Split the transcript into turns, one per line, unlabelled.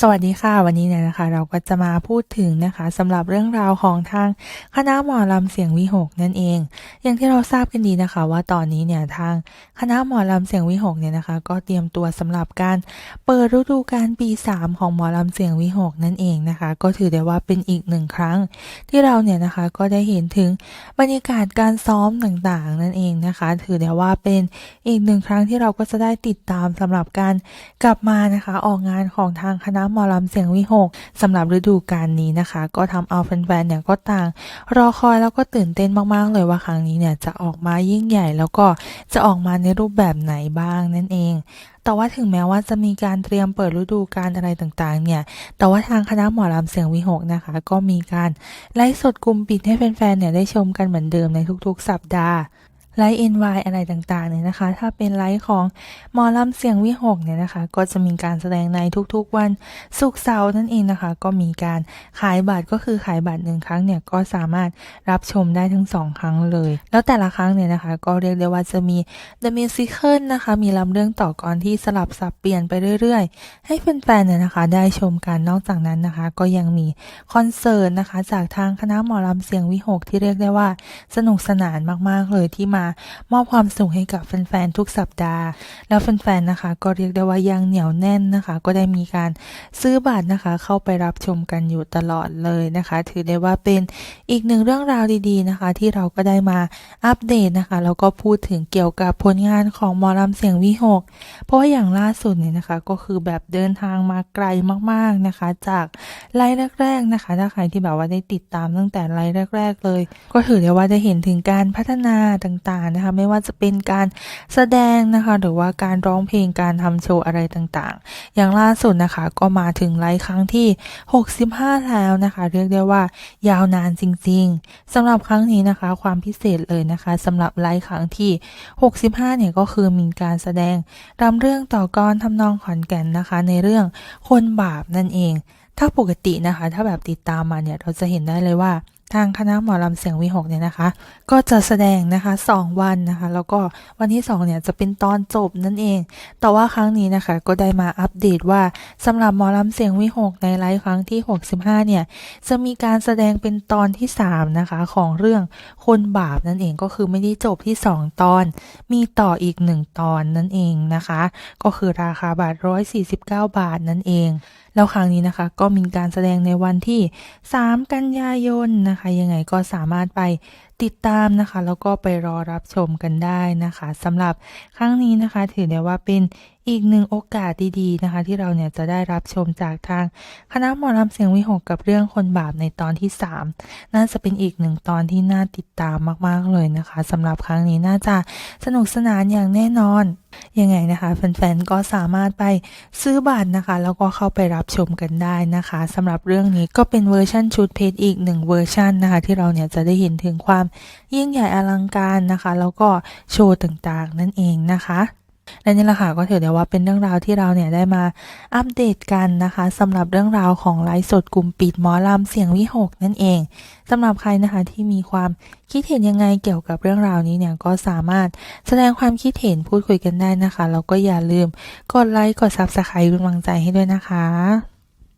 สวัสดีค่ะ วันนี้เนี่ยนะคะ เราก็จะมาพูดถึงนะคะสำหรับเรื่องราวของทางคณะหมอลำเสียงวิหกนั่นเอง อย่างที่เราทราบกันดีนะคะ ว่าตอนนี้เนี่ยทางคณะหมอลำเสียงวิหกเนี่ยนะคะ ก็เตรียมตัวสำหรับการเปิดฤดูกาลปี 3 ของหมอลำเสียงวิหกนั่นเองนะคะ ก็ถือได้ว่าเป็นอีกหนึ่งครั้ง ที่เราเนี่ยนะคะก็ได้เห็นถึงบรรยากาศการซ้อมต่างๆ นั่นเองนะคะ ถือได้ว่าเป็นอีกหนึ่งครั้งที่เราก็จะได้ติดตามสำหรับการกลับมานะคะ ออกงานของทางคณะหมอลำเสียงวิหกสำหรับฤดูกาลนี้นะคะ ก็ทำเอาแฟนๆเนี่ยก็ต่าง รอคอยแล้วก็ตื่นเต้นมากๆเลยว่าครั้งนี้เนี่ยจะออกมายิ่งใหญ่แล้วก็จะออกมาในรูปแบบไหนบ้างนั่นเองแต่ว่าถึงแม้ว่าจะมีการเตรียมเปิดฤดูกาลอะไรต่างๆ เนี่ย แต่ว่าทางคณะหมอลำเสียงวิหกนะคะ ก็มีการไลฟ์สดกลุ่มปิดให้แฟนๆ เนี่ยได้ชมกันเหมือนเดิมในทุกๆ สัปดาห์ ไลฟ์ NY อะไรต่างๆเนี่ยนะคะ ถ้าเป็นไลฟ์ของมอลำเสียงวิหกเนี่ยนะคะ ก็จะมีการแสดงในทุกๆวันศุกร์เสาร์นั่นเองนะคะ ก็มีการขายบัตรก็คือขายบัตรหนึ่งครั้งเนี่ยก็สามารถรับชมได้ทั้งสองครั้งเลย แล้วแต่ละครั้งเนี่ยนะคะ ก็เรียกได้ว่าจะมี The Musical นะคะ มีลำเรื่องต่อกรที่สลับสับเปลี่ยนไปเรื่อยๆ ให้แฟนๆเนี่ยนะคะ ได้ชมกันนอกจากนั้นนะคะ ก็ยังมีคอนเสิร์ตนะคะ จากทางคณะหมอลำเสียงวิหกที่เรียกได้ว่าสนุกสนานมากๆเลยที่มามอบความสุขให้กับแฟนๆทุกสัปดาห์ แล้วแฟนๆนะคะ ก็เรียกได้ว่ายังเหนียวแน่นนะคะ ก็ได้มีการซื้อบัตรนะคะ เข้าไปรับชมกันอยู่ตลอดเลยนะคะ ถือได้ว่าเป็นอีกหนึ่งเรื่องราวดีๆนะคะ ที่เราก็ได้มาอัปเดตนะคะแล้วก็พูดถึงเกี่ยวกับผลงานของหมอลำเสียงวิหก เพราะว่าอย่างล่าสุดเนี่ยนะคะก็คือแบบเดินทางมาไกลมากๆนะคะ จากไลฟ์แรก ๆนะคะถ้าใครที่แบบว่าได้ติดตามตั้งแต่ไลฟ์แรก ๆ เลย ก็ถือได้ว่าได้เห็นถึงการพัฒนาต่างๆนะคะไม่ว่าจะเป็นการแสดงนะคะหรือว่าการร้องเพลงการทำโชว์อะไรต่างๆ อย่างล่าสุดนะคะก็มาถึงไลฟ์ครั้งที่ 65 แล้วนะคะ เรียกได้ว่ายาวนานจริงๆสำหรับครั้งนี้นะคะความพิเศษเลยนะคะสำหรับไลฟ์ครั้งที่ 65 เนี่ยก็คือมีการแสดงรำเรื่องต่อกรทำนองขอนแก่นนะคะ ในเรื่องคนบาปนั่นเอง ถ้าปกตินะคะ ถ้าแบบติดตามมาเนี่ยเราจะเห็นได้เลยว่า ทางคณะหมอลำเสียงวิหกเนี่ยนะคะ ก็จะแสดงนะคะ 2 วันนะคะ แล้วก็วันที่ 2 เนี่ยจะเป็นตอนจบนั่นเอง แต่ว่าครั้งนี้นะคะ ก็ได้มาอัปเดตว่าสำหรับหมอลำเสียงวิหกในไลฟ์ครั้งที่ 65 เนี่ย จะมีการแสดงเป็นตอนที่ 3 นะคะ ของเรื่องคนบาปนั่นเองก็คือไม่ได้จบที่ 2 ตอน มีต่ออีก 1 ตอนนั่นเองนะคะ ก็คือราคาบาท 149 บาทนั่นเอง แล้วครั้งนี้นะคะ ก็มีการแสดงในวันที่ 3 กันยายนนะคะ ยังไงก็สามารถไปติดตามนะคะ แล้วก็ไปรอรับชมกันได้นะคะสำหรับครั้งนี้นะคะ ถือได้ว่าเป็น อีกหนึ่งโอกาสดีๆนะคะ ที่เราเนี่ยจะได้รับชมจากทางคณะหมอลำเสียงวิหกกับเรื่องคนบาปในตอนที่ 3 น่าจะเป็นอีกหนึ่งตอนที่น่าติดตามมากๆเลยนะคะสำหรับครั้งนี้น่าจะสนุกสนานอย่างแน่นอนยังไงนะคะแฟนๆก็สามารถไปซื้อบัตรนะคะ แล้วก็เข้าไปรับชมกันได้นะคะสำหรับเรื่องนี้ก็เป็นเวอร์ชั่นชุดเพชรอีกหนึ่งเวอร์ชันนะคะ ที่เราเนี่ยจะได้เห็นถึงความยิ่งใหญ่อลังการนะคะ แล้วก็โชว์ต่างๆ นั่นเองนะคะ และนี่แหละค่ะก็ถือได้ว่าเป็นเรื่องราวที่เราเนี่ยได้มาอัปเดตกันนะคะสำหรับเรื่องราวของไลฟ์สดกลุ่มปิดหมอลำเสียงวิหกนั่นเองสำหรับใครนะคะที่มีความคิดเห็นยังไงเกี่ยวกับเรื่องราวนี้เนี่ยก็สามารถแสดงความคิดเห็นพูดคุยกันได้นะคะแล้วก็อย่าลืมกดไลค์กดซับสไครต์เป็นกำลังใจให้ด้วยนะคะ